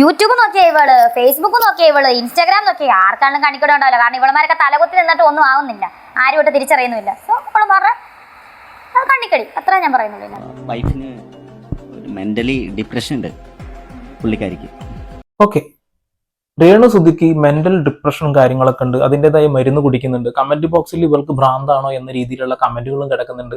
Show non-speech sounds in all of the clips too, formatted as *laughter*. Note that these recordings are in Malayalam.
യൂട്യൂബ് നോക്കിയ ഇവൾ ഫേസ്ബുക്ക് നോക്കിയ ഇവൾ ഇൻസ്റ്റാഗ്രാം നോക്കിയ. ആർക്കാണെങ്കിലും കണിക്കൂടെ ഉണ്ടാവില്ല കാരണം ഇവളുമാരൊക്കെ തലകുത്തി നിന്നിട്ട് ഒന്നും ആവുന്നില്ല. ആരും ഇട്ട് തിരിച്ചറിയുന്നില്ല സോ അവൾ പറഞ്ഞ കണ്ടിക്കടി കണ്ണിക്കടി. അത്ര ഞാൻ പറയുന്നുള്ളൂ വൈഫിന് മെന്റലി ഡിപ്രഷൻ ഉണ്ട്. പുള്ളിക്കാരിക്ക്. ഓക്കെ രേണു സുധിക്ക് മെന്റൽ ഡിപ്രഷനും കാര്യങ്ങളൊക്കെ ഉണ്ട്. അതിന്റെതായ മരുന്ന് കുടിക്കുന്നുണ്ട്. കമന്റ് ബോക്സിൽ ഇവൾക്ക് ഭ്രാന്താണോ എന്ന രീതിയിലുള്ള കമന്റുകളും കിടക്കുന്നുണ്ട്.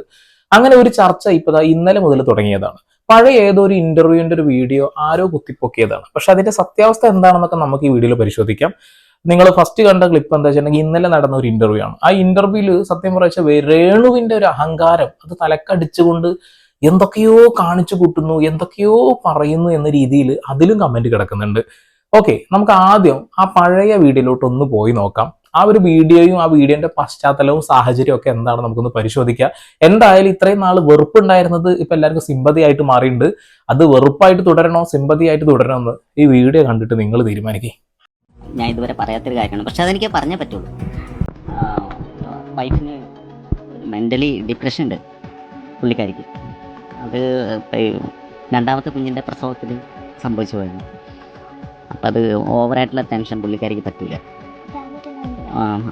അങ്ങനെ ഒരു ചർച്ച ഇപ്പൊ ഇന്നലെ മുതൽ തുടങ്ങിയതാണ്. പഴയ ഏതോ ഒരു ഇന്റർവ്യൂവിന്റെ ഒരു വീഡിയോ ആരോ കുത്തിപ്പൊക്കിയതാണ്. പക്ഷെ അതിന്റെ സത്യാവസ്ഥ എന്താണെന്നൊക്കെ നമുക്ക് ഈ വീഡിയോയിൽ പരിശോധിക്കാം. നിങ്ങൾ ഫസ്റ്റ് കണ്ട ക്ലിപ്പ് എന്താ വെച്ചിട്ടുണ്ടെങ്കിൽ ഇന്നലെ നടന്ന ഒരു ഇന്റർവ്യൂ ആണ്. ആ ഇന്റർവ്യൂവിൽ സത്യം പറച്ച രേണുവിന്റെ ഒരു അഹങ്കാരം അത് തലക്കടിച്ചുകൊണ്ട് എന്തൊക്കെയോ കാണിച്ചു കൂട്ടുന്നു എന്തൊക്കെയോ പറയുന്നു എന്ന രീതിയിൽ അതിലും കമന്റ് കിടക്കുന്നുണ്ട്. ഓക്കെ നമുക്ക് ആദ്യം ആ പഴയ വീഡിയോയിലോട്ട് ഒന്ന് പോയി നോക്കാം. ആ ഒരു വീഡിയോയും ആ വീഡിയോന്റെ പശ്ചാത്തലവും സാഹചര്യവും ഒക്കെ എന്താണ് നമുക്കൊന്ന് പരിശോധിക്കാം. എന്തായാലും ഇത്രയും നാൾ വെറുപ്പുണ്ടായിരുന്നത് ഇപ്പൊ എല്ലാവർക്കും സിമ്പതി ആയിട്ട് മാറിയിട്ടുണ്ട്. അത് വെറുപ്പായിട്ട് തുടരണോ സിമ്പതി ആയിട്ട് തുടരണോ എന്ന് ഈ വീഡിയോ കണ്ടിട്ട് നിങ്ങൾ തീരുമാനിക്കേ. ഞാൻ ഇതുവരെ പറയാത്തൊരു കാര്യമാണ്. പക്ഷെ അതെനിക്ക് പറഞ്ഞേ പറ്റുള്ളൂ. വൈഫിന് മെന്റലി ഡിപ്രഷൻ ഉണ്ട് പുള്ളിക്കാരിക്ക്. അത് രണ്ടാമത്തെ കുഞ്ഞിന്റെ പ്രസവത്തിൽ സംഭവിച്ചു പോയിരുന്നു അപ്പം അത് ഓവറായിട്ടുള്ള ടെൻഷൻ പുള്ളിക്കാരിക്ക് പറ്റില്ല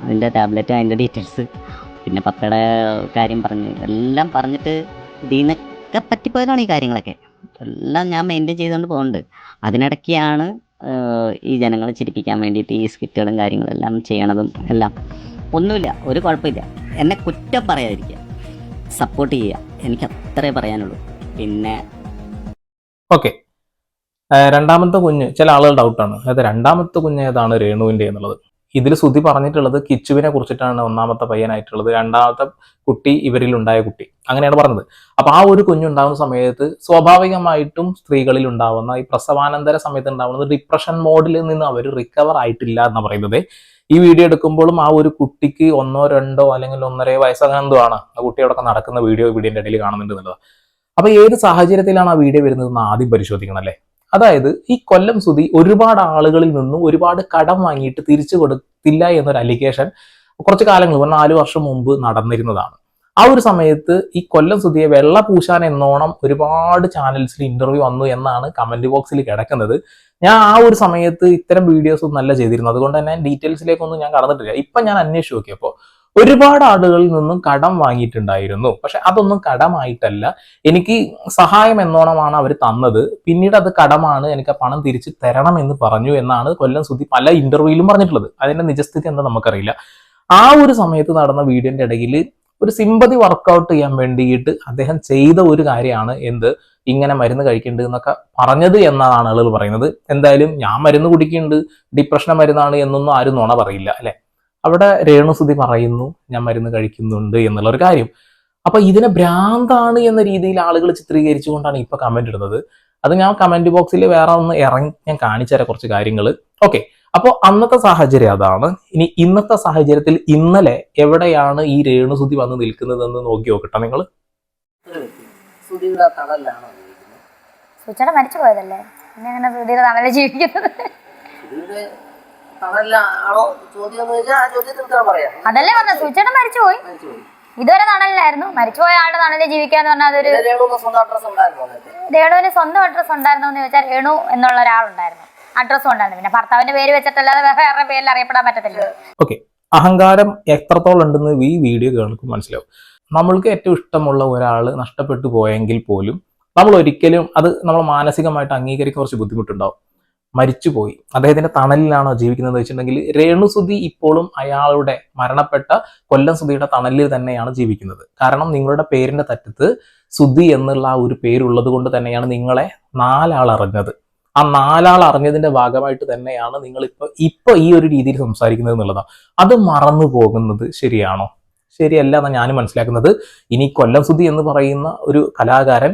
അതിന്റെ ടാബ്ലറ്റ് അതിന്റെ ഡീറ്റെയിൽസ് പിന്നെ പപ്പയുടെ കാര്യം പറഞ്ഞ് എല്ലാം പറഞ്ഞിട്ട് ഇതിനൊക്കെ പറ്റിപ്പോയതാണ് ഈ കാര്യങ്ങളൊക്കെ. എല്ലാം ഞാൻ മെയിന്റെയിൻ ചെയ്തുകൊണ്ട് പോകുന്നുണ്ട് അതിനിടയ്ക്കാണ് ഈ ജനങ്ങളെ ചിരിപ്പിക്കാൻ വേണ്ടിയിട്ട് ഈ സ്കിറ്റുകളും കാര്യങ്ങളെല്ലാം ചെയ്യണതും എല്ലാം. ഒന്നുമില്ല ഒരു കുഴപ്പമില്ല. എന്നെ കുറ്റം പറയാതിരിക്കുക. സപ്പോർട്ട് ചെയ്യുക. എനിക്ക് അത്രേ പറയാനുള്ളൂ. പിന്നെ ഓക്കെ രണ്ടാമത്തെ കുഞ്ഞ് ചില ആളുകൾ ഡൗട്ടാണ് അതായത് രണ്ടാമത്തെ കുഞ്ഞ് ഏതാണ് രേണുവിന്റെ എന്നുള്ളത്. ഇതിൽ ശ്രുതി പറഞ്ഞിട്ടുള്ളത് കിച്ചുവിനെ കുറിച്ചിട്ടാണ് ഒന്നാമത്തെ പയ്യനായിട്ടുള്ളത്. രണ്ടാമത്തെ കുട്ടി ഇവരിൽ ഉണ്ടായ കുട്ടി. അങ്ങനെയാണ് പറഞ്ഞത്. അപ്പൊ ആ ഒരു കുഞ്ഞുണ്ടാകുന്ന സമയത്ത് സ്വാഭാവികമായിട്ടും സ്ത്രീകളിൽ ഉണ്ടാവുന്ന ഈ പ്രസവാനന്തര സമയത്ത് ഉണ്ടാവുന്ന ഡിപ്രഷൻ മോഡിൽ നിന്ന് അവർ റിക്കവർ ആയിട്ടില്ല എന്ന് പറയുന്നത്. ഈ വീഡിയോ എടുക്കുമ്പോഴും ആ ഒരു കുട്ടിക്ക് ഒന്നോ രണ്ടോ അല്ലെങ്കിൽ ഒന്നര വയസ്സ് എന്തോ ആണ് ആ കുട്ടിയോടൊക്കെ നടക്കുന്ന വീഡിയോ വീഡിയോന്റെ ഇടയിൽ കാണുന്നുണ്ട് എന്നുള്ളത്. അപ്പൊ ഏത് സാഹചര്യത്തിലാണ് ആ വീഡിയോ വരുന്നതെന്ന് ആദ്യം പരിശോധിക്കണം അല്ലേ? അതായത് ഈ കൊല്ലം സുതി ഒരുപാട് ആളുകളിൽ നിന്നും ഒരുപാട് കടം വാങ്ങിയിട്ട് തിരിച്ചു കൊടുത്തില്ല എന്നൊരു അലിഗേഷൻ കുറച്ച് കാലങ്ങൾ ഒരു നാല് വർഷം മുമ്പ് നടന്നിരുന്നതാണ്. ആ ഒരു സമയത്ത് ഈ കൊല്ലം സുതിയെ വെള്ള പൂശാൻ എന്നോണം ഒരുപാട് ചാനൽസിൽ ഇന്റർവ്യൂ വന്നു എന്നാണ് കമന്റ് ബോക്സിൽ കിടക്കുന്നത്. ഞാൻ ആ ഒരു സമയത്ത് ഇത്തരം വീഡിയോസ് ഒന്നും അല്ല ചെയ്തിരുന്നത്. അതുകൊണ്ട് തന്നെ ഡീറ്റെയിൽസിലേക്കൊന്നും ഞാൻ കടന്നിട്ടില്ല. ഇപ്പൊ ഞാൻ അന്വേഷിച്ച് നോക്കിയപ്പോൾ ഒരുപാട് ആളുകളിൽ നിന്നും കടം വാങ്ങിയിട്ടുണ്ടായിരുന്നു. പക്ഷെ അതൊന്നും കടമായിട്ടല്ല. എനിക്ക് സഹായം എന്നോണമാണ് അവർ തന്നത്. പിന്നീട് അത് കടമാണ്. എനിക്ക് ആ പണം തിരിച്ച് തരണം എന്ന് പറഞ്ഞു എന്നാണ് കൊല്ലം സുധി പല ഇന്റർവ്യൂയിലും പറഞ്ഞിട്ടുള്ളത്. അതിന്റെ നിജസ്ഥിതി എന്താ നമുക്കറിയില്ല. ആ ഒരു സമയത്ത് നടന്ന വീഡിയോന്റെ ഇടയിൽ ഒരു സിമ്പതി വർക്കൗട്ട് ചെയ്യാൻ വേണ്ടിയിട്ട് അദ്ദേഹം ചെയ്ത ഒരു കാര്യമാണ് എന്ത്? ഇങ്ങനെ മരുന്ന് കഴിക്കേണ്ടത് എന്നൊക്കെ പറഞ്ഞത് എന്നാണ് ആളുകൾ പറയുന്നത്. എന്തായാലും ഞാൻ മരുന്ന് കുടിക്കുന്നുണ്ട് ഡിപ്രഷൻ മരുന്നാണ് എന്നൊന്നും ആരും നുണ പറയില്ല അല്ലെ? അവിടെ രേണുസുതി പറയുന്നു ഞാൻ മരുന്ന് കഴിക്കുന്നുണ്ട് എന്നുള്ള ഒരു കാര്യം. അപ്പൊ ഇതിനെ ഭ്രാന്താണ് എന്ന രീതിയിൽ ആളുകൾ ചിത്രീകരിച്ചുകൊണ്ടാണ് ഇപ്പൊ കമന്റ് ഇടുന്നത്. അത് ഞാൻ കമന്റ് ബോക്സിൽ വേറെ ഒന്ന് ഇറങ്ങി ഞാൻ കാണിച്ചു തരാം കുറച്ച് കാര്യങ്ങൾ ഓക്കെ അപ്പോൾ അന്നത്തെ സാഹചര്യം അതാണ്. ഇനി ഇന്നത്തെ സാഹചര്യത്തിൽ ഇന്നലെ എവിടെയാണ് ഈ രേണുസുതി വന്ന് നിൽക്കുന്നതെന്ന് നോക്കി നോക്കട്ടെ നിങ്ങൾ ജീവിക്കുന്നത്? മരിച്ചു പോയതല്ലേ പിന്നെ അങ്ങനെ സുധീര തണലെ ജീവിക്കുന്നത്? അതല്ലേ പറഞ്ഞ സുചേട്ടൻ മരിച്ചു പോയി. മരിച്ചു പോയി. ഇതുവരെ തണലിലായിരുന്നു മരിച്ചുപോയ ആളുടെ തണലിൽ ജീവിക്കാന്ന് പറഞ്ഞാൽ അതൊരു രേണുവിന് സ്വന്തം അഡ്രസ് ഉണ്ടായിരുന്നു എന്ന് ചോദിച്ചാൽ രേണു എന്നുള്ള ഒരാളുണ്ടായിരുന്നു. അഡ്രസ്സും ഉണ്ടായിരുന്നു പിന്നെ ഭർത്താവിന്റെ പേര് വെച്ചിട്ടല്ലാതെ വേറെ പേരിൽ അറിയപ്പെടാൻ പറ്റത്തില്ല. ഓക്കെ അഹങ്കാരം എത്രത്തോളം ഉണ്ടെന്ന് ഈ വീഡിയോ കേൾക്കും മനസ്സിലാവും. നമ്മൾക്ക് ഏറ്റവും ഇഷ്ടമുള്ള ഒരാൾ നഷ്ടപ്പെട്ടു പോയെങ്കിൽ പോലും നമ്മൾ ഒരിക്കലും അത് നമ്മൾ മാനസികമായിട്ട് അംഗീകരിക്കാൻ കുറച്ച് ബുദ്ധിമുട്ടുണ്ടാവും. മരിച്ചുപോയി. അദ്ദേഹത്തിന്റെ തണലിലാണോ ജീവിക്കുന്നത് വെച്ചിട്ടുണ്ടെങ്കിൽ രേണുസുതി ഇപ്പോഴും അയാളുടെ മരണപ്പെട്ട കൊല്ലം സുധിയുടെ തണലിൽ തന്നെയാണ് ജീവിക്കുന്നത്. കാരണം നിങ്ങളുടെ പേരിന്റെ തറ്റത്ത് സുധി എന്നുള്ള ആ ഒരു പേരുള്ളത് കൊണ്ട് തന്നെയാണ് നിങ്ങളെ നാലാൾ അറിഞ്ഞത്. ആ നാലാൾ അറിഞ്ഞതിന്റെ ഭാഗമായിട്ട് തന്നെയാണ് നിങ്ങൾ ഇപ്പൊ ഇപ്പൊ ഈ ഒരു രീതിയിൽ സംസാരിക്കുന്നത് എന്നുള്ളതാണ്. അത് മറന്നു പോകുന്നത് ശരിയാണോ? ശരിയല്ല എന്നാണ് ഞാൻ മനസ്സിലാക്കുന്നത്. ഇനി കൊല്ലം സുധി എന്ന് പറയുന്ന ഒരു കലാകാരൻ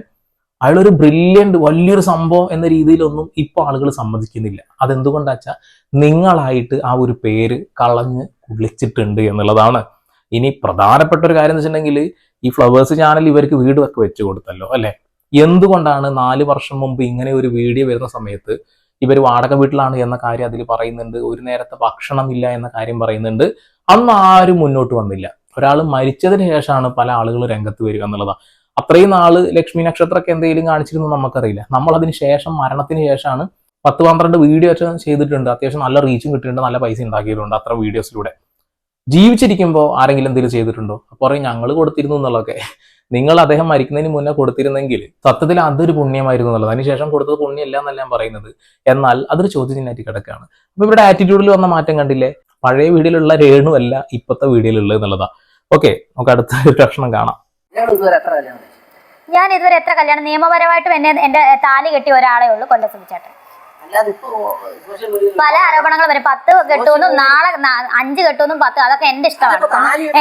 അയാളൊരു ബ്രില്യന്റ് വലിയൊരു സംഭവം എന്ന രീതിയിലൊന്നും ഇപ്പോൾ ആളുകൾ സമ്മതിക്കുന്നില്ല. അതെന്തുകൊണ്ടാ വെച്ചാൽ നിങ്ങളായിട്ട് ആ ഒരു പേര് കളഞ്ഞ് കുളിച്ചിട്ടുണ്ട് എന്നുള്ളതാണ്. ഇനി പ്രധാനപ്പെട്ട ഒരു കാര്യം എന്ന് വെച്ചിട്ടുണ്ടെങ്കിൽ ഈ ഫ്ലവേഴ്സ് ചാനൽ ഇവർക്ക് വീട് ഒക്കെ വെച്ച് കൊടുത്തല്ലോ അല്ലെ? എന്തുകൊണ്ടാണ് നാല് വർഷം മുമ്പ് ഇങ്ങനെ ഒരു വീഡിയോ വരുന്ന സമയത്ത് ഇവർ വാടക വീട്ടിലാണ് എന്ന കാര്യം അതിൽ പറയുന്നുണ്ട് ഒരു നേരത്തെ ഭക്ഷണമില്ല എന്ന കാര്യം പറയുന്നുണ്ട് അന്ന് ആരും മുന്നോട്ട് വന്നില്ല. ഒരാൾ മരിച്ചതിന് ശേഷമാണ് പല ആളുകൾ രംഗത്ത് വരിക എന്നുള്ളതാണ് അത്രയും നാൾ ലക്ഷ്മി നക്ഷത്രമൊക്കെ എന്തെങ്കിലും കാണിച്ചിരുന്നു നമുക്കറിയില്ല. നമ്മൾ അതിന് ശേഷം മരണത്തിന് ശേഷമാണ് പത്ത് പന്ത്രണ്ട് വീഡിയോ ഒക്കെ ചെയ്തിട്ടുണ്ട്. അത്യാവശ്യം നല്ല റീച്ചും കിട്ടിയിട്ടുണ്ട് നല്ല പൈസ ഉണ്ടാക്കിയിട്ടുണ്ട് അത്ര വീഡിയോസിലൂടെ ജീവിച്ചിരിക്കുമ്പോൾ ആരെങ്കിലും എന്തെങ്കിലും ചെയ്തിട്ടുണ്ടോ? അപ്പോൾ പറയും ഞങ്ങൾ കൊടുത്തിരുന്നു എന്നുള്ളതൊക്കെ. നിങ്ങൾ അദ്ദേഹം മരിക്കുന്നതിന് മുന്നേ കൊടുത്തിരുന്നെങ്കിൽ സത്യത്തിൽ അതൊരു പുണ്യമായിരുന്നു എന്നുള്ളത്. അതിനുശേഷം കൊടുത്തത് പുണ്യമല്ല എന്നല്ല ഞാൻ പറയുന്നത്. എന്നാൽ അതൊരു ചോദ്യചിഹ്നമായിട്ട് കിടക്കുകയാണ്. അപ്പൊ ഇവിടെ ആറ്റിറ്റ്യൂഡിൽ വന്ന മാറ്റം കണ്ടില്ലേ? പഴയ വീഡിയോയിലുള്ള രേണു അല്ല ഇപ്പോഴത്തെ വീഡിയോയിലുള്ളത് എന്നുള്ളതാ. ഓക്കെ നമുക്ക് അടുത്ത ഒരു പ്രശ്നം കാണാം. ഞാൻ ഇതുവരെ എത്ര കല്യാണം നിയമപരമായിട്ടും എന്നെ എന്റെ താലി കെട്ടിയ ഒരാളെ ഉള്ളൂ കൊല്ലം ചേട്ടൻ. അല്ലാതെ ഇപ്പൊ സോഷ്യൽ പല ആരോപണങ്ങളും വരും. പത്ത് കെട്ടുമെന്നും നാളെ അഞ്ച് കെട്ടുമെന്നും പത്ത് അതൊക്കെ എന്റെ ഇഷ്ടമാണ്.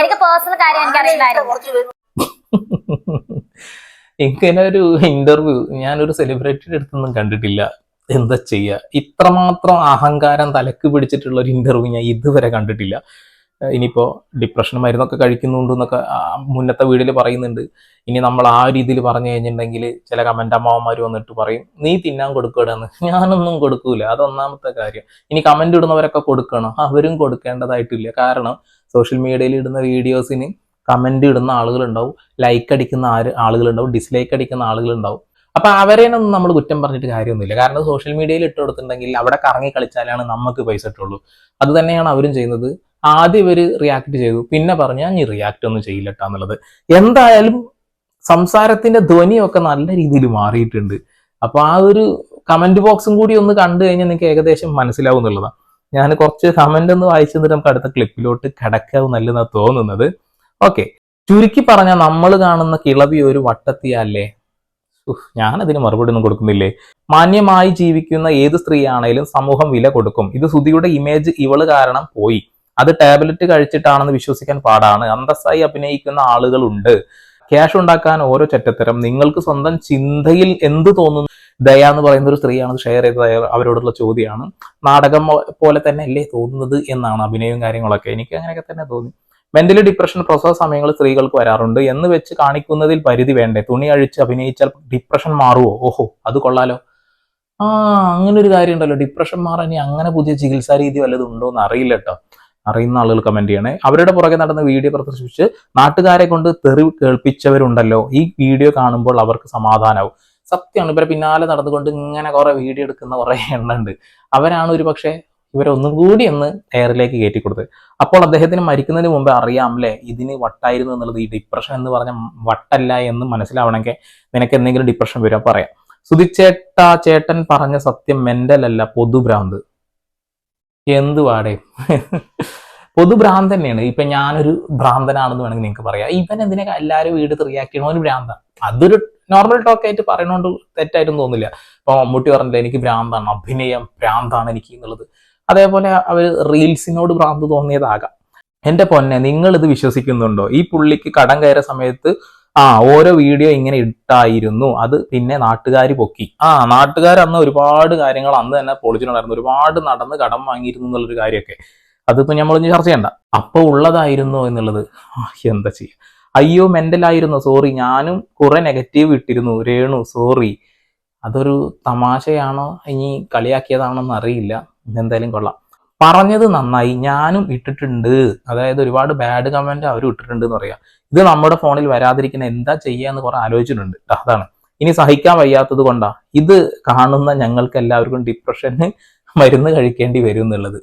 എനിക്ക് പേഴ്സണൽ കാര്യം എനിക്ക് അറിയില്ലായിരുന്നു ഒരു ഇന്റർവ്യൂ ഞാനൊരു സെലിബ്രിറ്റിയുടെ അടുത്തൊന്നും കണ്ടിട്ടില്ല. എന്താ ചെയ്യുക ഇത്രമാത്രം അഹങ്കാരം തലക്ക് പിടിച്ചിട്ടുള്ള ഒരു ഇന്റർവ്യൂ ഞാൻ ഇതുവരെ കണ്ടിട്ടില്ല. ഏഹ് ഇനിയിപ്പോ ഡിപ്രഷൻ മരുന്നൊക്കെ കഴിക്കുന്നുണ്ട് എന്നൊക്കെ മുന്നത്തെ വീഡിയോയിൽ പറയുന്നുണ്ട്. ഇനി നമ്മൾ ആ രീതിയിൽ പറഞ്ഞു കഴിഞ്ഞിട്ടുണ്ടെങ്കിൽ ചില കമന്റ് അമ്മാവന്മാർ വന്നിട്ട് പറയും നീ തിന്നാൻ കൊടുക്കണമെന്ന് *laughs* ഞാനൊന്നും കൊടുക്കൂല. അതൊന്നാമത്തെ കാര്യം. ഇനി കമന്റ് ഇടുന്നവരൊക്കെ കൊടുക്കണം. അവരും കൊടുക്കേണ്ടതായിട്ടില്ല. കാരണം സോഷ്യൽ മീഡിയയിൽ ഇടുന്ന വീഡിയോസിന് കമന്റ് ഇടുന്ന ആളുകളുണ്ടാവും. ലൈക്ക് അടിക്കുന്ന ആര് ആളുകളുണ്ടാവും. ഡിസ്ലൈക്ക് അടിക്കുന്ന ആളുകളുണ്ടാവും. അപ്പൊ അവരേനൊന്നും നമ്മൾ കുറ്റം പറഞ്ഞിട്ട് കാര്യമൊന്നുമില്ല. കാരണം സോഷ്യൽ മീഡിയയിൽ ഇട്ട് കൊടുത്തിട്ടുണ്ടെങ്കിൽ അവിടെ കറങ്ങി കളിച്ചാലാണ് നമുക്ക് പൈസ ഇട്ടുള്ളൂ അത് തന്നെയാണ് അവരും ചെയ്യുന്നത്. ആദ്യം ഇവർ റിയാക്ട് ചെയ്തു. പിന്നെ പറഞ്ഞു ഞാൻ റിയാക്ട് ഒന്നും ചെയ്യില്ല എന്നുള്ളത്. എന്തായാലും സംസാരത്തിന്റെ ധ്വനിയൊക്കെ നല്ല രീതിയിൽ മാറിയിട്ടുണ്ട്. അപ്പൊ ആ ഒരു കമന്റ് ബോക്സും കൂടി ഒന്ന് കണ്ടു കഴിഞ്ഞാൽ നിങ്ങൾക്ക് ഏകദേശം മനസ്സിലാവും എന്നുള്ളതാണ്. ഞാൻ കുറച്ച് കമന്റ് ഒന്ന് വായിച്ചു തന്നിട്ട് നമുക്ക് അടുത്ത ക്ലിപ്പിലോട്ട് കിടക്കാവും നല്ലതാ തോന്നുന്നത്. ഓക്കെ ചുരുക്കി പറഞ്ഞാൽ നമ്മൾ കാണുന്ന കിളവി ഒരു വട്ടത്തിയല്ലേ? ഞാനതിന് മറുപടി ഒന്നും കൊടുക്കുന്നില്ലേ? മാന്യമായി ജീവിക്കുന്ന ഏത് സ്ത്രീയാണേലും സമൂഹം വില കൊടുക്കും. ഇത് സുധിയുടെ ഇമേജ് ഇവൾ കാരണം പോയി. അത് ടാബ്ലറ്റ് കഴിച്ചിട്ടാണെന്ന് വിശ്വസിക്കാൻ പാടാണ്. അന്തസ്സായി അഭിനയിക്കുന്ന ആളുകളുണ്ട്. ക്യാഷ് ഉണ്ടാക്കാൻ ഓരോ ചെറ്റത്തരം. നിങ്ങൾക്ക് സ്വന്തം ചിന്തയിൽ എന്ത് തോന്നുന്നു? ദയ എന്ന് പറയുന്ന ഒരു സ്ത്രീയാണ് ഷെയർ ചെയ്തത് അവരോടുള്ള ചോദ്യമാണ്. നാടകം പോലെ തന്നെ അല്ലേ തോന്നുന്നത് എന്നാണ് അഭിനയവും കാര്യങ്ങളൊക്കെ. എനിക്ക് അങ്ങനെയൊക്കെ തന്നെ തോന്നി. മെന്റലി ഡിപ്രഷൻ പ്രസവ സമയങ്ങളിൽ സ്ത്രീകൾക്ക് വരാറുണ്ട്. എന്ന് വെച്ച് കാണിക്കുന്നതിൽ പരിധി വേണ്ടേ? തുണി അഴിച്ച് അഭിനയിച്ചാൽ ഡിപ്രഷൻ മാറുമോ ഓഹോ അത് കൊള്ളാലോ. ആ അങ്ങനെ ഒരു കാര്യം ഉണ്ടല്ലോ ഡിപ്രഷൻ മാറാൻ അങ്ങനെ പുതിയ ചികിത്സാ രീതി വല്ലതും ഉണ്ടോ എന്ന് അറിയില്ല കേട്ടോ. അറിയുന്ന ആളുകൾ കമന്റ് ചെയ്യണേ. അവരുടെ പുറകെ നടന്ന വീഡിയോ പ്രദർശിപ്പിച്ച് നാട്ടുകാരെ കൊണ്ട് തെറി കേൾപ്പിച്ചവരുണ്ടല്ലോ. ഈ വീഡിയോ കാണുമ്പോൾ അവർക്ക് സമാധാനവും. സത്യമാണ് ഇവരെ പിന്നാലെ നടന്നുകൊണ്ട് ഇങ്ങനെ കുറെ വീഡിയോ എടുക്കുന്ന കുറെ എണ്ണുണ്ട് അവരാണ് ഒരു പക്ഷേ ഇവരൊന്നും കൂടി ഒന്ന് എയറിലേക്ക് കയറ്റി കൊടുത്തത് അപ്പോൾ അദ്ദേഹത്തിന് മരിക്കുന്നതിന് മുമ്പ് അറിയാം അല്ലേ ഇതിന് വട്ടായിരുന്നു എന്നുള്ളത്. ഈ ഡിപ്രഷൻ എന്ന് പറഞ്ഞ വട്ടല്ല എന്ന് മനസ്സിലാവണമെങ്കിൽ നിനക്ക് എന്തെങ്കിലും ഡിപ്രഷൻ വരും പറയാം. സുധിച്ചേട്ട ചേട്ടൻ പറഞ്ഞ സത്യം മെന്റൽ അല്ല പൊതുഭ്രാന്ത്. എന്ത് പൊതു പൊതുഭ്രാന്ത് തന്നെയാണ് ഇപ്പൊ ഞാനൊരു ഭ്രാന്തനാണെന്ന് വേണമെങ്കിൽ നിങ്ങൾക്ക് പറയാം. ഇവൻ എന്തിനെ എല്ലാവരും വീട് റിയാക്ട് ചെയ്യണോ ഒരു ഭ്രാന്ത? അതൊരു നോർമൽ ടോക്ക് ആയിട്ട് പറയണോണ്ട് തെറ്റായിട്ടൊന്നും തോന്നില്ല. ഇപ്പൊ മമ്മൂട്ടി പറഞ്ഞില്ല എനിക്ക് ഭ്രാന്താണ്. അഭിനയം ഭ്രാന്താണ് എനിക്ക് എന്നുള്ളത്. അതേപോലെ അവർ റീൽസിനോട് ഭ്രാന്ത് തോന്നിയതാകാം. എന്റെ പൊന്നെ നിങ്ങൾ ഇത് വിശ്വസിക്കുന്നുണ്ടോ? ഈ പുള്ളിക്ക് കടം കയറിയ സമയത്ത് ആ ഓരോ വീഡിയോ ഇങ്ങനെ ഇട്ടായിരുന്നു. അത് പിന്നെ നാട്ടുകാർ പൊക്കി. ആ നാട്ടുകാർ അന്ന് ഒരുപാട് കാര്യങ്ങൾ അന്ന് തന്നെ പൊളിച്ചിട്ടുണ്ടായിരുന്നു. ഒരുപാട് നടന്ന് കടം വാങ്ങിയിരുന്നു എന്നുള്ളൊരു കാര്യമൊക്കെ. അതിപ്പോൾ ഇനി ചർച്ച ചെയ്യണ്ട. അപ്പോൾ ഉള്ളതായിരുന്നു എന്നുള്ളത്. എന്താ ചെയ്യുക അയ്യോ മെന്റൽ ആയിരുന്നു സോറി ഞാനും കുറെ നെഗറ്റീവ് ഇട്ടിരുന്നു. രേണു സോറി അതൊരു തമാശയാണോ? ഇനി കളിയാക്കിയതാണോ എന്നറിയില്ല എന്തായാലും കൊള്ളാം. പറഞ്ഞത് നന്നായി ഞാനും ഇട്ടിട്ടുണ്ട്. അതായത് ഒരുപാട് ബാഡ് കമന്റ് അവരും ഇട്ടിട്ടുണ്ട് എന്ന് പറയാം. ഇത് നമ്മുടെ ഫോണിൽ വരാതിരിക്കുന്ന എന്താ ചെയ്യാന്ന് കുറെ ആലോചിച്ചിട്ടുണ്ട് അതാണ്. ഇനി സഹിക്കാൻ വയ്യാത്തത് കൊണ്ടാ ഇത് കാണുന്ന ഞങ്ങൾക്ക് എല്ലാവർക്കും ഡിപ്രഷന് മരുന്ന് കഴിക്കേണ്ടി വരും എന്നുള്ളത്.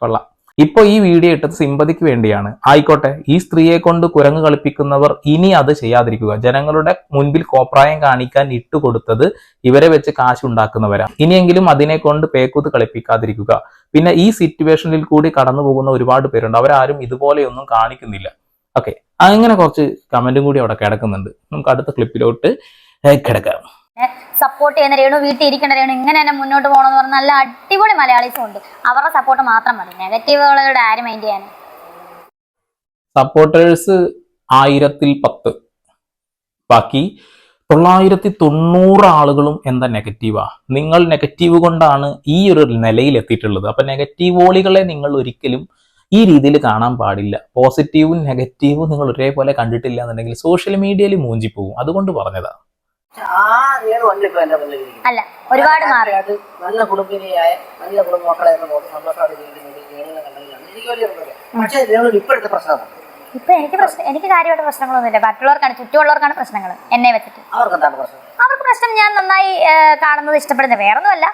കൊള്ളാം. ഇപ്പൊ ഈ വീഡിയോ ഇട്ടത് സിമ്പതിക്ക് വേണ്ടിയാണ്. ആയിക്കോട്ടെ ഈ സ്ത്രീയെ കൊണ്ട് കുരങ്ങ് കളിപ്പിക്കുന്നവർ ഇനി അത് ചെയ്യാതിരിക്കുക. ജനങ്ങളുടെ മുൻപിൽ കോപ്രായം കാണിക്കാൻ ഇട്ടുകൊടുത്തത് ഇവരെ വെച്ച് കാശ് ഉണ്ടാക്കുന്നവരാണ് ഇനിയെങ്കിലും അതിനെ കൊണ്ട് പേക്കൂത്ത് കളിപ്പിക്കാതിരിക്കുക. പിന്നെ ഈ സിറ്റുവേഷനിൽ കൂടി കടന്നു പോകുന്ന ഒരുപാട് പേരുണ്ട്. അവരാരും ഇതുപോലെയൊന്നും കാണിക്കുന്നില്ല. ഓക്കെ അങ്ങനെ കുറച്ച് കമന്റും കൂടി അവിടെ കിടക്കുന്നുണ്ട്. നമുക്ക് അടുത്ത ക്ലിപ്പിലോട്ട് കിടക്കാം. സപ്പോർട്ട് ചെയ്യുന്ന രേണു വീട്ടിൽ ഇരിക്കേണ്ട രേണു ഇങ്ങനെ തന്നെ മുന്നോട്ട് പോകണമെന്ന് പറഞ്ഞാൽ നല്ല അടിപൊളി മലയാളീസും ഉണ്ട്. അവരുടെ സപ്പോർട്ട് മാത്രം മതി. നെഗറ്റീവുകളുടെ ആരും മൈൻഡ് ചെയ്യാൻ സപ്പോർട്ടേഴ്സ് ആയിരത്തിൽ പത്ത്. ബാക്കി തൊള്ളായിരത്തി തൊണ്ണൂറ് ആളുകളും എന്താ നെഗറ്റീവാ നിങ്ങൾ നെഗറ്റീവ് കൊണ്ടാണ് ഈ ഒരു നിലയിൽ എത്തിയിട്ടുള്ളത്. അപ്പൊ നെഗറ്റീവോളികളെ നിങ്ങൾ ഒരിക്കലും ഈ രീതിയിൽ കാണാൻ പാടില്ല. പോസിറ്റീവും നെഗറ്റീവും നിങ്ങൾ ഒരേപോലെ കണ്ടിട്ടില്ല എന്നുണ്ടെങ്കിൽ സോഷ്യൽ മീഡിയയിൽ മൂഞ്ചിപ്പോവും. അതുകൊണ്ട് പറഞ്ഞതാ. പക്ഷെ ആ രേണു അല്ല ഒരുപാട് മാറി. നല്ല കുടുംബിനിയായ നല്ല കുടുംബ മക്കളെ സന്തോഷമായിട്ട് ജീവിക്കുന്നത് പക്ഷേ രേണു ഇപ്പോഴത്തെ പ്രശ്നം ഇപ്പൊ എനിക്ക് പ്രശ്നം എനിക്ക് കാര്യമായിട്ട് പ്രശ്നങ്ങളൊന്നുമില്ല. മറ്റുള്ളവർക്കാണ് ചുറ്റുമുള്ളവർക്കാണ് പ്രശ്നങ്ങൾ എന്നെ വെച്ചിട്ട്. അവർക്ക് എന്താണ് പ്രശ്നം? അവർക്ക് പ്രശ്നം ഞാൻ നന്നായി കാണുന്നത് ഇഷ്ടപ്പെടുന്നത്. വേറൊന്നുമല്ല.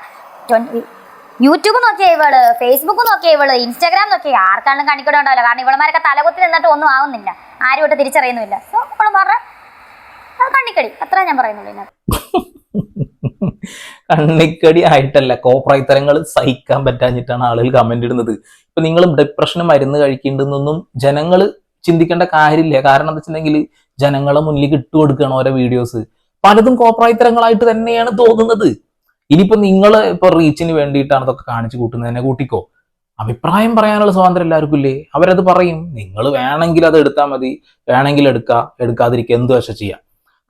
യൂട്യൂബ് നോക്കിയ ഇവൾ ഫേസ്ബുക്ക് നോക്കിയ ഇവൾ ഇൻസ്റ്റാഗ്രാം നോക്കിയ ആർക്കാണെങ്കിലും കാണിക്കൂടെ ഉണ്ടാവില്ല. കാരണം ഇവളമാരൊക്കെ തലകുത്തി നിന്നിട്ട് ഒന്നും ആവുന്നില്ല. ആരും ഇട്ട് തിരിച്ചറിയുന്നില്ല സോ പറഞ്ഞ കണ്ണിക്കടി. അത്ര ഞാൻ പറയുന്നുള്ളൂ. *laughs* കണ്ണിക്കടി ആയിട്ടല്ല കോപ്രൈത്തരങ്ങൾ സഹിക്കാൻ പറ്റാഞ്ഞിട്ടാണ് ആളുകൾ കമന്റ് ഇടുന്നത്. ഇപ്പൊ നിങ്ങൾ ഡിപ്രഷന് മരുന്ന് കഴിക്കേണ്ടെന്നൊന്നും ജനങ്ങൾ ചിന്തിക്കേണ്ട കാര്യമില്ല. കാരണം എന്താ വെച്ചിട്ടുണ്ടെങ്കിൽ ജനങ്ങളെ മുന്നിലേക്ക് ഇട്ട് കൊടുക്കുകയാണ് ഓരോ വീഡിയോസ് പലതും കോപ്രായിത്തരങ്ങളായിട്ട് തന്നെയാണ് തോന്നുന്നത്. ഇനിയിപ്പോ നിങ്ങൾ ഇപ്പൊ റീച്ചിന് വേണ്ടിയിട്ടാണ് ഇതൊക്കെ കാണിച്ചു കൂട്ടുന്നതിനെ കൂട്ടിക്കോ. അഭിപ്രായം പറയാനുള്ള സ്വാതന്ത്ര്യം എല്ലാവർക്കും ഇല്ലേ? അവരത് പറയും. നിങ്ങൾ വേണമെങ്കിൽ അത് എടുത്താൽ മതി. വേണമെങ്കിൽ എടുക്കുക എടുക്കാതിരിക്കുക. എന്ത് വശം ചെയ്യാം.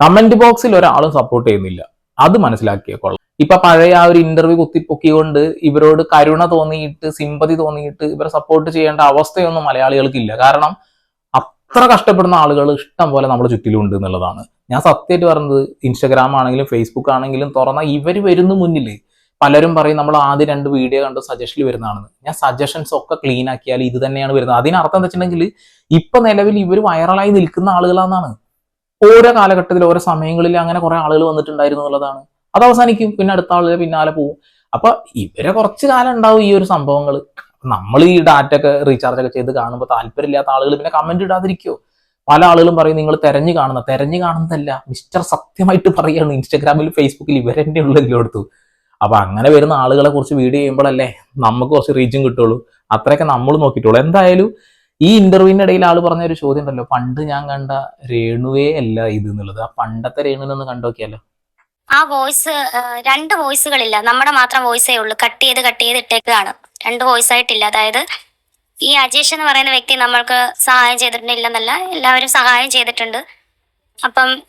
കമന്റ് ബോക്സിൽ ഒരാളും സപ്പോർട്ട് ചെയ്യുന്നില്ല. അത് മനസ്സിലാക്കിയ കൊള്ളാം. ഇപ്പൊ പഴയ ആ ഒരു ഇന്റർവ്യൂ കുത്തിപ്പൊക്കിക്കൊണ്ട് ഇവരോട് കരുണ തോന്നിയിട്ട് സിമ്പതി തോന്നിയിട്ട് ഇവരെ സപ്പോർട്ട് ചെയ്യേണ്ട അവസ്ഥയൊന്നും മലയാളികൾക്കില്ല. കാരണം അത്ര കഷ്ടപ്പെടുന്ന ആളുകൾ ഇഷ്ടം പോലെ നമ്മുടെ ചുറ്റിലുണ്ട് എന്നുള്ളതാണ്. ഞാൻ സത്യമായിട്ട് പറഞ്ഞത് ഇൻസ്റ്റഗ്രാം ആണെങ്കിലും ഫേസ്ബുക്ക് ആണെങ്കിലും തുറന്ന ഇവർ വരുന്ന മുന്നിൽ പലരും പറയും നമ്മൾ ആദ്യം രണ്ട് വീഡിയോ കണ്ട് സജഷനിൽ വരുന്നതാണെന്ന് ഞാൻ സജഷൻസ് ഒക്കെ ക്ലീൻ ആക്കിയാൽ ഇത് തന്നെയാണ് വരുന്നത്. അതിനർത്ഥം എന്താ വെച്ചിട്ടുണ്ടെങ്കിൽ ഇപ്പൊ നിലവിൽ ഇവർ വൈറലായി നിൽക്കുന്ന ആളുകളാണെന്നാണ് ഓരോ കാലഘട്ടത്തിൽ ഓരോ സമയങ്ങളിൽ അങ്ങനെ കുറെ ആളുകൾ വന്നിട്ടുണ്ടായിരുന്നു എന്നുള്ളതാണ്. അത് അവസാനിക്കും പിന്നെ അടുത്ത ആളുകൾ പിന്നാലെ പോകും. അപ്പൊ ഇവരെ കുറച്ച് കാലം ഉണ്ടാവും ഈ ഒരു സംഭവങ്ങൾ നമ്മൾ ഈ ഡാറ്റ ഒക്കെ റീചാർജ് ഒക്കെ ചെയ്ത് കാണുമ്പോൾ താല്പര്യമില്ലാത്ത ആളുകൾ പിന്നെ കമന്റ് ഇടാതിരിക്കോ. പല ആളുകളും പറയും നിങ്ങൾ തെരഞ്ഞു കാണുന്ന തെരഞ്ഞു കാണുന്നതല്ല. മിസ്റ്റർ സത്യമായിട്ട് പറയാണ് ഇൻസ്റ്റാഗ്രാമിൽ ഫേസ്ബുക്കിൽ ഇവരെന്നെ ഉള്ളതിലോടുത്തു അപ്പൊ അങ്ങനെ വരുന്ന ആളുകളെ കുറിച്ച് വീഡിയോ ചെയ്യുമ്പോഴല്ലേ നമുക്ക് കുറച്ച് റീച്ചും കിട്ടുള്ളൂ. അത്രയൊക്കെ നമ്മൾ നോക്കിയിട്ടുള്ളൂ. എന്തായാലും ഈ ഇന്റർവ്യൂവിന്റെ ഇടയിൽ ആൾ പറഞ്ഞ ഒരു ചോദ്യം ഉണ്ടല്ലോ. പണ്ട് ഞാൻ കണ്ട രേണുവേ അല്ല ഇത് എന്നുള്ളത്. ആ പണ്ടത്തെ രേണുവിനൊന്ന് കണ്ടോക്കിയാലോ ആ വോയിസ് രണ്ട് വോയിസുകളില്ല നമ്മുടെ മാത്രം വോയിസേ ഉള്ളൂ. കട്ട് ചെയ്ത് കട്ട് ചെയ്ത് ഇട്ടേക്കാണ്. രണ്ട് വോയിസ് ആയിട്ടില്ല. അതായത് ഈ അജേഷ് എന്ന് പറയുന്ന വ്യക്തി നമ്മൾക്ക് സഹായം ചെയ്തിട്ടില്ലെന്നല്ല എല്ലാവരും സഹായം ചെയ്തിട്ടുണ്ട്. അപ്പം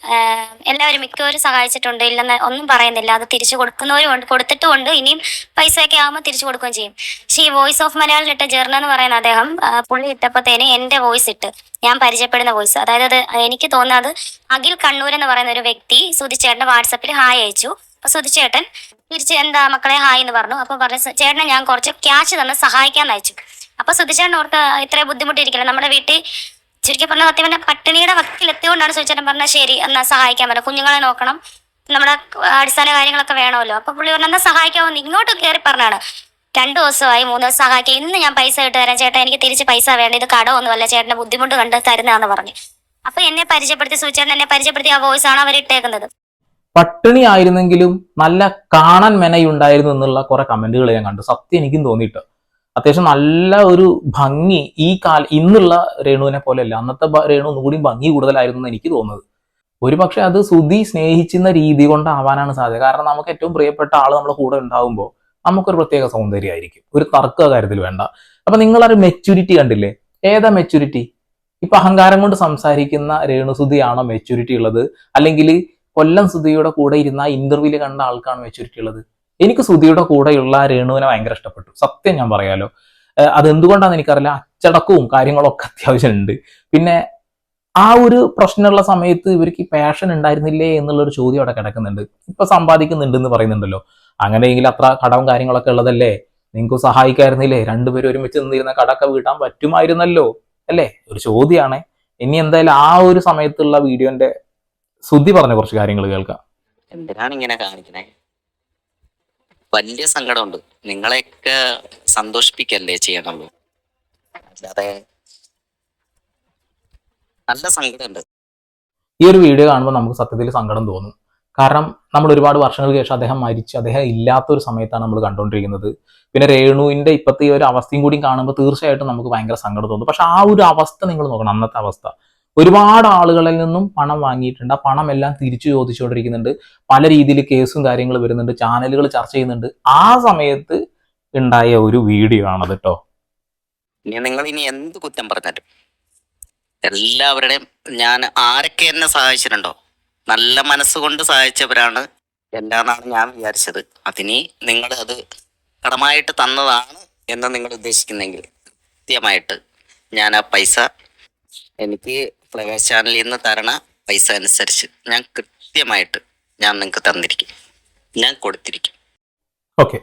എല്ലാവരും മിക്കവരും സഹായിച്ചിട്ടുണ്ട്. ഇല്ലെന്ന് ഒന്നും പറയുന്നില്ല. അത് തിരിച്ചു കൊടുക്കുന്നവരും ഉണ്ട് കൊടുത്തിട്ടുമുണ്ട് ഇനിയും പൈസയൊക്കെ ആകുമ്പോൾ തിരിച്ചു കൊടുക്കുകയും ചെയ്യും. പക്ഷേ ഈ വോയിസ് ഓഫ് മലയാളം ഇട്ട ജെർണ എന്ന് പറയുന്ന അദ്ദേഹം പുള്ളി ഇട്ടപ്പോഴത്തേന് എന്റെ വോയിസ് ഇട്ട്. ഞാൻ പരിചയപ്പെടുന്ന വോയിസ് അതായത് അത് എനിക്ക് തോന്നുന്നത് അഖിൽ കണ്ണൂർ എന്ന് പറയുന്ന ഒരു വ്യക്തി സുധിച്ചേട്ടന്റെ വാട്സപ്പിൽ ഹായ് അയച്ചു. അപ്പൊ സുധിച്ചേട്ടൻ തിരിച്ച് എന്താ മക്കളെ ഹായ് എന്ന് പറഞ്ഞു. അപ്പൊ പറഞ്ഞു "സ- ചേട്ടനെ ഞാൻ കുറച്ച് ക്യാഷ് തന്ന് സഹായിക്കാൻ അയച്ചു. അപ്പൊ സുധിച്ചേട്ടൻ ഓർത്ത് ഇത്രയും ബുദ്ധിമുട്ടിരിക്കില്ല. നമ്മുടെ വീട്ടിൽ ചുരുക്കി പറഞ്ഞാൽ സത്യം പറഞ്ഞാൽ പട്ടിണിയുടെ വക്കിൽ എത്തിയോണ്ടാണ് സുധിച്ചേട്ടൻ പറഞ്ഞാൽ ശരി എന്നാ സഹായിക്കാൻ പറ്റും കുഞ്ഞുങ്ങളെ നോക്കണം. നമ്മുടെ അടിസ്ഥാന കാര്യങ്ങളൊക്കെ വേണമല്ലോ. അപ്പൊ പുള്ളി പറഞ്ഞു എന്നാ സഹായിക്കാമോ ഇങ്ങോട്ട് കയറി പറഞ്ഞാണ്. രണ്ടു ദിവസമായി മൂന്ന് ദിവസം സഹായിക്കാം ഇന്ന് ഞാൻ പൈസ ഇട്ട് തരാം. ചേട്ടാ എനിക്ക് തിരിച്ച് പൈസ വേണ്ട ഇത് കടമൊന്നുമല്ല ചേട്ടന്റെ ബുദ്ധിമുട്ട് കണ്ട് തരുന്നതാന്ന് പറഞ്ഞു. അപ്പൊ എന്നെ പരിചയപ്പെടുത്തി സുചേട്ടൻ എന്നെ പരിചയപ്പെടുത്തി ആ വോയിസ് ആണ് അവർ ഇട്ടേക്കുന്നത്. പട്ടിണി ആയിരുന്നെങ്കിലും നല്ല കാണാൻ മെനയുണ്ടായിരുന്നു എന്നുള്ള കുറെ കമന്റുകൾ ഞാൻ കണ്ടു. സത്യം എനിക്കും തോന്നിയിട്ട് അത്യാവശ്യം നല്ല ഒരു ഭംഗി ഈ കാല ഇന്നുള്ള രേണുവിനെ പോലെയല്ല. അന്നത്തെ രേണു ഒന്നുകൂടി ഭംഗി കൂടുതലായിരുന്നു എന്ന് എനിക്ക് തോന്നുന്നത്. ഒരു പക്ഷെ അത് സുധി സ്നേഹിച്ചിരുന്ന രീതി കൊണ്ടാവാനാണ് സാധ്യത. കാരണം നമുക്ക് ഏറ്റവും പ്രിയപ്പെട്ട ആൾ നമ്മുടെ കൂടെ ഉണ്ടാകുമ്പോൾ നമുക്കൊരു പ്രത്യേക സൗന്ദര്യമായിരിക്കും. ഒരു തർക്ക കാര്യത്തിൽ വേണ്ട. അപ്പൊ നിങ്ങളൊരു മെച്യൂരിറ്റി കണ്ടില്ലേ? ഏതാ മെച്യൂരിറ്റി ഇപ്പൊ അഹങ്കാരം കൊണ്ട് സംസാരിക്കുന്ന രേണുസുതിയാണോ മെച്യൂരിറ്റി ഉള്ളത്? അല്ലെങ്കിൽ കൊല്ലം സുധിയുടെ കൂടെ ഇരുന്ന ഇന്റർവ്യൂൽ കണ്ട ആൾക്കാണ് മെച്യൂരിറ്റി ഉള്ളത്? എനിക്ക് സുധിയുടെ കൂടെയുള്ള രേണുവിനെ ഭയങ്കര ഇഷ്ടപ്പെട്ടു. സത്യം ഞാൻ പറയാലോ. അതെന്തുകൊണ്ടാണെന്ന് എനിക്കറിയില്ല. അച്ചടക്കവും കാര്യങ്ങളൊക്കെ അത്യാവശ്യം ഉണ്ട് പിന്നെ ആ ഒരു പ്രശ്നമുള്ള സമയത്ത് ഇവർക്ക് പാഷൻ ഉണ്ടായിരുന്നില്ലേ എന്നുള്ളൊരു ചോദ്യം അവിടെ കിടക്കുന്നുണ്ട്. ഇപ്പൊ സമ്പാദിക്കുന്നുണ്ട് എന്ന് പറയുന്നുണ്ടല്ലോ. അങ്ങനെയെങ്കിൽ അത്ര കടവും കാര്യങ്ങളൊക്കെ ഉള്ളതല്ലേ? നിങ്ങൾക്ക് സഹായിക്കായിരുന്നില്ലേ? രണ്ടുപേരും ഒരുമിച്ച് നിന്നിരുന്ന കടക്ക വീട്ടാൻ പറ്റുമായിരുന്നല്ലോ. അല്ലേ? ഒരു ചോദ്യമാണ്. ഇനി എന്തായാലും ആ ഒരു സമയത്തുള്ള വീഡിയോന്റെ ശ്രുതി പറഞ്ഞ കുറച്ച് കാര്യങ്ങൾ കേൾക്കാം. എന്തിനാണ് ഇങ്ങനെ കാണിക്കണേ? വലിയ സങ്കടമുണ്ട്. നിങ്ങളെയൊക്കെ സന്തോഷിപ്പിക്കല്ലേ ചെയ്യണുള്ളൂ? അല്ലാതെ നല്ല സങ്കടമുണ്ട്. ഈ ഒരു വീഡിയോ കാണുമ്പോൾ നമുക്ക് സത്യത്തിൽ സങ്കടം തോന്നും. കാരണം നമ്മൾ ഒരുപാട് വർഷങ്ങൾക്ക് ശേഷം അദ്ദേഹം മരിച്ച് അദ്ദേഹം ഇല്ലാത്ത ഒരു സമയത്താണ് നമ്മൾ കണ്ടുകൊണ്ടിരിക്കുന്നത് പിന്നെ രേണുവിന്റെ ഇപ്പോഴത്തെ ഈ ഒരു അവസ്ഥയും കൂടി കാണുമ്പോൾ തീർച്ചയായിട്ടും നമുക്ക് ഭയങ്കര സങ്കടം തോന്നും. പക്ഷെ ആ ഒരു അവസ്ഥ നിങ്ങൾ നോക്കണം അന്നത്തെ അവസ്ഥ. ഒരുപാട് ആളുകളിൽ നിന്നും പണം വാങ്ങിയിട്ടുണ്ട്. ആ പണം എല്ലാം തിരിച്ചു ചോദിച്ചുകൊണ്ടിരിക്കുന്നുണ്ട്. പല രീതിയിൽ കേസും കാര്യങ്ങൾ വരുന്നുണ്ട്. ചാനലുകൾ ചർച്ച ചെയ്യുന്നുണ്ട്. ആ സമയത്ത് ഉണ്ടായ ഒരു വീഡിയോ ആണത് കേട്ടോ നിങ്ങൾ ഇനി എന്ത് കുറ്റം പറഞ്ഞാലും എല്ലാവരുടെയും ഞാൻ ആരൊക്കെ എന്നെ സഹായിച്ചിട്ടുണ്ടോ? നല്ല മനസ്സുകൊണ്ട് സഹായിച്ചവരാണ് എന്താണെന്നാണ് ഞാൻ വിചാരിച്ചത്. അതിനി നിങ്ങൾ അത് കടമായിട്ട് തന്നതാണ് എന്ന് നിങ്ങൾ ഉദ്ദേശിക്കുന്നെങ്കിൽ കൃത്യമായിട്ട് ഞാൻ ആ പൈസ എനിക്ക് ഫ്ലവേഴ്സ് ചാനലിൽ നിന്ന് തരണ പൈസ അനുസരിച്ച് ഞാൻ കൃത്യമായിട്ട് ഞാൻ നിങ്ങൾക്ക് തന്നിരിക്കും. ഞാൻ കൊടുത്തിരിക്കും. ഓക്കെ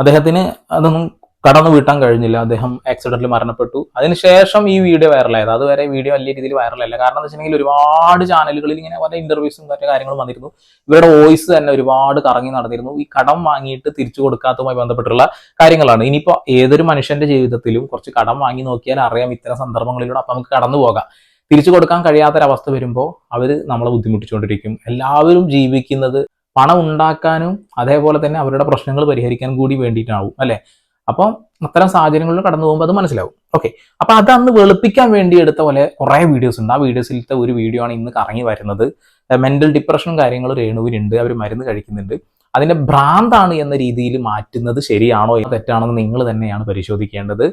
അദ്ദേഹത്തിന് അതൊന്നും കടന്നു വീട്ടാൻ കഴിഞ്ഞില്ല. അദ്ദേഹം ആക്സിഡന്റിൽ മരണപ്പെട്ടു. അതിനുശേഷം ഈ വീഡിയോ വൈറലായത് അതുവരെ വീഡിയോ വലിയ രീതിയിൽ വൈറലല്ല കാരണം എന്ന് വെച്ചിട്ടുണ്ടെങ്കിൽ ഒരുപാട് ചാനലുകളിൽ ഇങ്ങനെ പല ഇന്റർവ്യൂസും മറ്റു കാര്യങ്ങളും വന്നിരുന്നു. ഇവരുടെ വോയിസ് തന്നെ ഒരുപാട് കറങ്ങി നടന്നിരുന്നു. ഈ കടം വാങ്ങിയിട്ട് തിരിച്ചു കൊടുക്കാത്തതുമായി ബന്ധപ്പെട്ടുള്ള കാര്യങ്ങളാണ്. ഇനിയിപ്പോൾ ഏതൊരു മനുഷ്യന്റെ ജീവിതത്തിലും കുറച്ച് കടം വാങ്ങി നോക്കിയാൽ അറിയാം ഇത്തരം സന്ദർഭങ്ങളിലൂടെ അപ്പം നമുക്ക് കടന്നു പോകാം. തിരിച്ചു കൊടുക്കാൻ കഴിയാത്തൊരവസ്ഥ വരുമ്പോൾ അവർ നമ്മളെ ബുദ്ധിമുട്ടിച്ചുകൊണ്ടിരിക്കും. എല്ലാവരും ജീവിക്കുന്നത് പണം ഉണ്ടാക്കാനും അതേപോലെ തന്നെ അവരുടെ പ്രശ്നങ്ങൾ പരിഹരിക്കാൻ കൂടി വേണ്ടിയിട്ടാവും അല്ലേ? അപ്പം അത്തരം സാഹചര്യങ്ങളിൽ കടന്നു പോകുമ്പോൾ അത് മനസ്സിലാവും. ഓക്കെ അപ്പം അത് അന്ന് വെളുപ്പിക്കാൻ വേണ്ടി എടുത്ത പോലെ കുറേ വീഡിയോസ് ഉണ്ട്. ആ വീഡിയോസിലത്തെ ഒരു വീഡിയോ ആണ് ഇന്ന് കറങ്ങി വരുന്നത്. മെന്റൽ ഡിപ്രഷനും കാര്യങ്ങളും രേണുവിനുണ്ട്. അവർ മരുന്ന് കഴിക്കുന്നുണ്ട്. അതിന്റെ ഭ്രാന്താണ് എന്ന രീതിയിൽ മാറ്റുന്നത് ശരിയാണോ തെറ്റാണോ എന്ന് നിങ്ങൾ തന്നെയാണ് പരിശോധിക്കേണ്ടത്.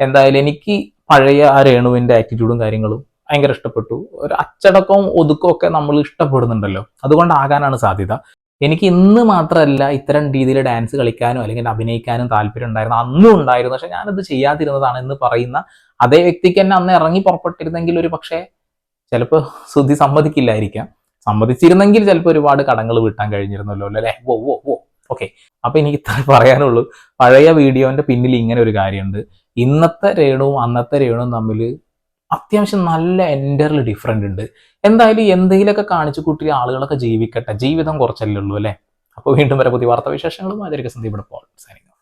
എന്തായാലും എനിക്ക് പഴയ ആ രേണുവിന്റെ ആറ്റിറ്റ്യൂഡും കാര്യങ്ങളും ഭയങ്കര ഇഷ്ടപ്പെട്ടു. ഒരു അച്ചടക്കവും ഒതുക്കവും ഒക്കെ നമ്മൾ ഇഷ്ടപ്പെടുന്നുണ്ടല്ലോ. അതുകൊണ്ടാകാനാണ് സാധ്യത. എനിക്ക് ഇന്ന് മാത്രമല്ല ഇത്തരം രീതിയിൽ ഡാൻസ് കളിക്കാനും അല്ലെങ്കിൽ അഭിനയിക്കാനും താല്പര്യം ഉണ്ടായിരുന്നു അന്നും ഉണ്ടായിരുന്നു. പക്ഷെ ഞാനത് ചെയ്യാതിരുന്നതാണ് എന്ന് പറയുന്ന അതേ വ്യക്തിക്ക് തന്നെ അന്ന് ഇറങ്ങി പുറപ്പെട്ടിരുന്നെങ്കിൽ ഒരു പക്ഷേ ചിലപ്പോൾ ശ്രുതി സമ്മതിക്കില്ലായിരിക്കാം. സമ്മതിച്ചിരുന്നെങ്കിൽ ചിലപ്പോൾ ഒരുപാട് കടങ്ങൾ വീട്ടാൻ കഴിഞ്ഞിരുന്നല്ലോ അല്ലേ? ഓ ഓ ഓ ഓക്കെ അപ്പൊ എനിക്ക് ഇത്ര പറയാനുള്ളൂ. പഴയ വീഡിയോന്റെ പിന്നിൽ ഇങ്ങനെ ഒരു കാര്യമുണ്ട്. ഇന്നത്തെ രേണുവും അന്നത്തെ രേണുവും തമ്മിൽ അത്യാവശ്യം നല്ല എന്ററിൽ ഡിഫറെന്റ് ഉണ്ട്. എന്തായാലും എന്തെങ്കിലുമൊക്കെ കാണിച്ചു കൂട്ടി ആളുകളൊക്കെ ജീവിക്കട്ടെ. ജീവിതം കുറച്ചല്ലേ ഉള്ളൂ അല്ലേ? അപ്പോൾ വീണ്ടും വരെ പുതിയ വാർത്താവിശേഷങ്ങളും ആചരിക സന്ദീപ് പോൾ സൈനിങ്